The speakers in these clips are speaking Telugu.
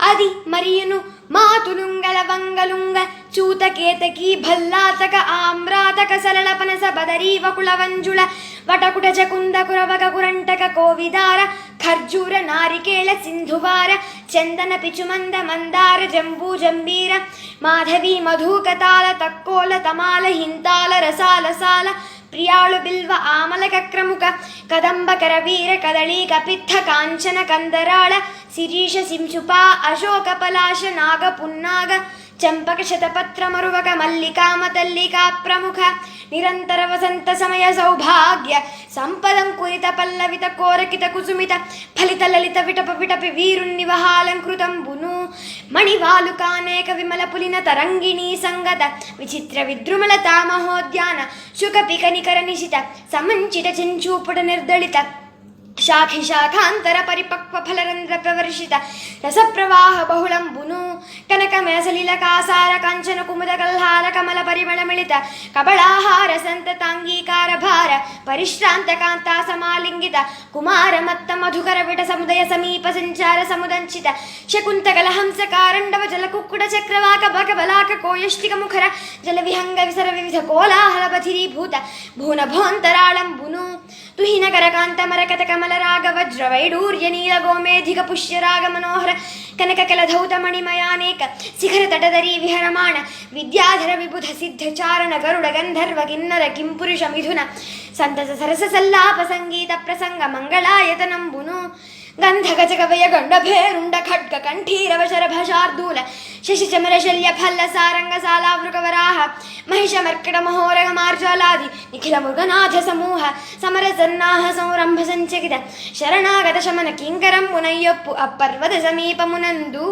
అది మరియును మాతులుంగల వంగలుంగ చూతకేతకి భల్లాతక ఆమ్రాతక సరళ పనస బదరీ వకుల వంజుల వటకుట చకుంద కురవక కురంటక కోవిదార ఖర్జూర నారికేళ సింధువార చందన పిచుమంద మందార జంబూ జంబీర మాధవి మధుకతాల తక్కోల తమాల హింతాల రసాల సాల ప్రియాళు బిల్వ ఆమలక క్రముక కదంబ కరవీర కదళీక పిత్థ కాంచన కందరాళ శిరీష సింశుపా అశోక పలాశ నాగ పున్నాగ చంపక శతపత్ర మరువక మల్లికామ తల్లికా ప్రముఖ నిరంతర వసంత సమయ సౌభాగ్య సంపదం కురిత పల్లవిత కోరకిత కుసుమిత ఫలిత లలిత విటప విటపి వీరుణ్ణి వహాలంకృతంబును మణివాలుకానేక విమల పులిన తరంగిణీ సంగత విచిత్ర విద్రుమల తామహోద్యాన శుకపిక నికర నిశిత సమంచిత చెంచూపుట నిర్దళిత శాఖి శాఖాంతర పరిపక్వ ఫలరంధ్ర ప్రవర్షిత రసప్రవాహ బహుళంబును కనక మెసలిల కాసార కంచన కుముద కల్హార కమల పరిమళ మిళిత కబళాహార సంతతాంగీకార భార పరిశ్రాంత కాంతా సమాలింగిత. కుమార మత్త మధుకర విట సముదయ సమీప సంచార సముదంచిత. శకుంతకల హంస కారండవ జల కుక్కుడ చక్రవాక బక బలాక కోయష్టిక ముఖర జల విహంగ విసర వివిధ కోలాహల బధిరీభూత భూన భోంతరాళంబును తుహిన కరకాంత ಕರ ಮರಕತ ಕಮಲ ರಾಗ ವಜ್ರ ವೈಡೂರ್ಯ ನೀಲ ಗೋಮೇಧಿಗ ಪುಷ್ಯ ರಾಗ ಮನೋಹರ ಕನಕ ಕೆಲ ಧೌತ ಮಣಿಮಯಾನೇಕ ಶಿಖರ ತಟದರಿ ವಿಹರಮಾಣ ವಿದ್ಯಾಧರ ವಿಬುಧ ಸಿದ್ಧ ಚಾರಣ ಗರುಡ ಗಂಧರ್ವ ಕಿನ್ನರ ಕಿಂಪುರುಷ ಮಿಥುನ ಸಂತಸ ಸರಸ ಸಲ್ಲಾಪ ಸಂಗೀತ ಪ್ರಸಂಗ ಮಂಗಳಾಯತ ನಂಬುನು గండ భేరుండ ఖడ్గ కంఠీరవ శరభ శార్దూల శశి చమర శల్య ఫల్ల సారంగ సాలావృక వరాహ మహిష మర్కట మహోరగ మార్జాలాది నిఖిల మృగనాథ సమూహ సమర సన్నాహ సంరంభ సంచకిత శరణాగత శమన కింకరం మునయ్యొప్పు అప్పర్వత సమీపమునందు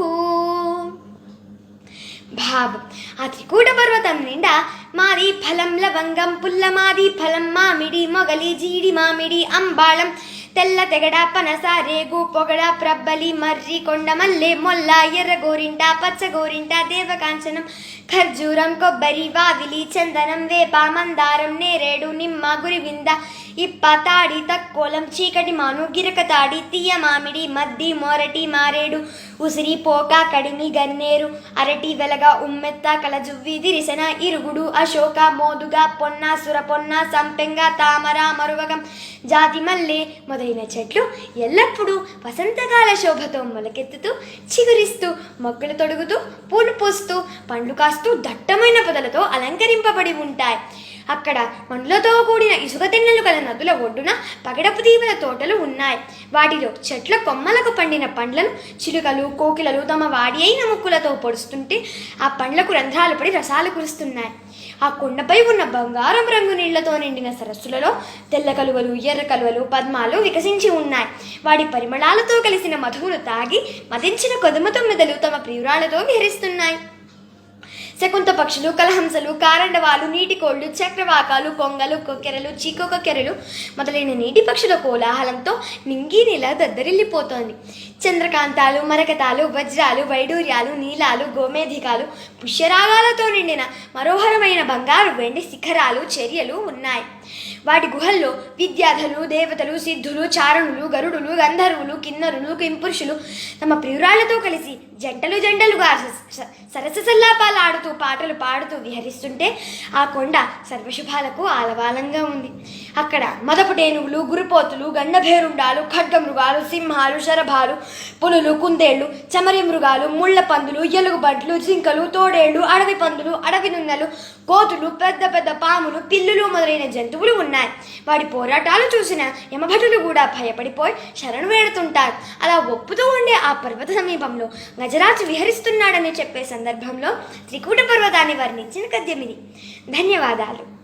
భావం ఆ త్రికూట పర్వతం నిండా మాది ఫలం లవంగం పుల్ల మాది ఫలం మామిడి మొగలి జీడి మామిడి అంబాళం తెల్ల తెగడ పనస రేగు పొగడ ప్రబ్బలి మర్రి కొండ మల్లె మొల్ల ఎర్ర గోరింట పచ్చ గోరింట దేవకాంచనం ఖర్జూరం కొబ్బరి వావిలి చందనం వేప మందారం నేరేడు నిమ్మ గురివింద ఇప్పతాడి తక్కోలం చీకటి మాను గిరకతాడి తీయ మామిడి మద్ది మొరటి మారేడు ఉసిరి పోక కడిమి గన్నేరు అరటి వెలగ ఉమ్మెత్త కలజువ్వి దిరిసెన ఇరుగుడు అశోక మోదుగ పొన్న సురపొన్న సంపెంగ తామర మరువగం జాతి మల్లె మొదలైన చెట్లు ఎల్లప్పుడూ వసంతకాల శోభతో మొలకెత్తుతూ చిగురిస్తూ మొక్కలు తొడుగుతూ పూలు పూస్తూ పండ్లు కాస్తూ దట్టమైన పొదలతో అలంకరింపబడి ఉంటాయి. అక్కడ మండ్లతో కూడిన ఇసుక తిన్నెలు గల నదుల ఒడ్డున పగడపు దీవుల తోటలు ఉన్నాయి. వాటిలో చెట్ల కొమ్మలకు పండిన పండ్లను చిలుకలు కోకిలలు తమ వాడి అయిన ముక్కులతో పొడుస్తుంటే ఆ పండ్లకు రంధ్రాలు పడి రసాలు కురుస్తున్నాయి. ఆ కొండపై ఉన్న బంగారం రంగు నీళ్ళతో నిండిన సరస్సులలో తెల్ల కలువలు ఎర్ర కలువలు పద్మాలు వికసించి ఉన్నాయి. వాడి పరిమళాలతో కలిసిన మధువును తాగి మదించిన కొదుమ మెదలు తమ ప్రియురాలతో విహరిస్తున్నాయి. శకుంత పక్షులు కలహంసలు కారండవాలు నీటి కోళ్ళు చక్రవాకాలు కొంగలు కొక్కెరలు చీకొక్కెరలు మొదలైన నీటి పక్షుల కోలాహలంతో నింగి నెల దద్దరిల్లిపోతోంది. చంద్రకాంతాలు మరకతాలు వజ్రాలు వైడూర్యాలు నీలాలు గోమేధికాలు పుష్యరాగాలతో నిండిన మనోహరమైన బంగారు వెండి శిఖరాలు చర్యలు ఉన్నాయి. వాటి గుహల్లో విద్యాధులు దేవతలు సిద్ధులు చారణులు గరుడులు గంధర్వులు కిన్నరులు కింపురుషులు తమ ప్రియురాళ్ళతో కలిసి జంటలు జంటలుగా స- సరస సల్లాపాలు ఆడుతూ పాటలు పాడుతూ విహరిస్తుంటే ఆ కొండ సర్వశుభాలకు ఆలవాలంగా ఉంది. అక్కడ మదపుటేనుగులు గురుపోతులు గండభేరుండాలు ఖడ్గమృగాలు సింహాలు శరభాలు పులులు కుందేళ్ళు చమరి మృగాలు ముళ్ళ పందులు ఎలుగుబంట్లు జింకలు తోడేళ్ళు అడవి పందులు అడవి నున్నలు కోతులు పెద్ద పెద్ద పాములు పిల్లులు మొదలైన జంతువులు ఉన్నాయి. వాటి పోరాటాలు చూసిన యమభటులు కూడా భయపడిపోయి శరణు వేడుతుంటారు. అలా ఒప్పుతూ ఉండే ఆ పర్వత సమీపంలో గజరాజు విహరిస్తున్నాడని చెప్పే సందర్భంలో త్రికూట పర్వతాన్ని వర్ణించిన గద్యమిది ధన్యవాదాలు.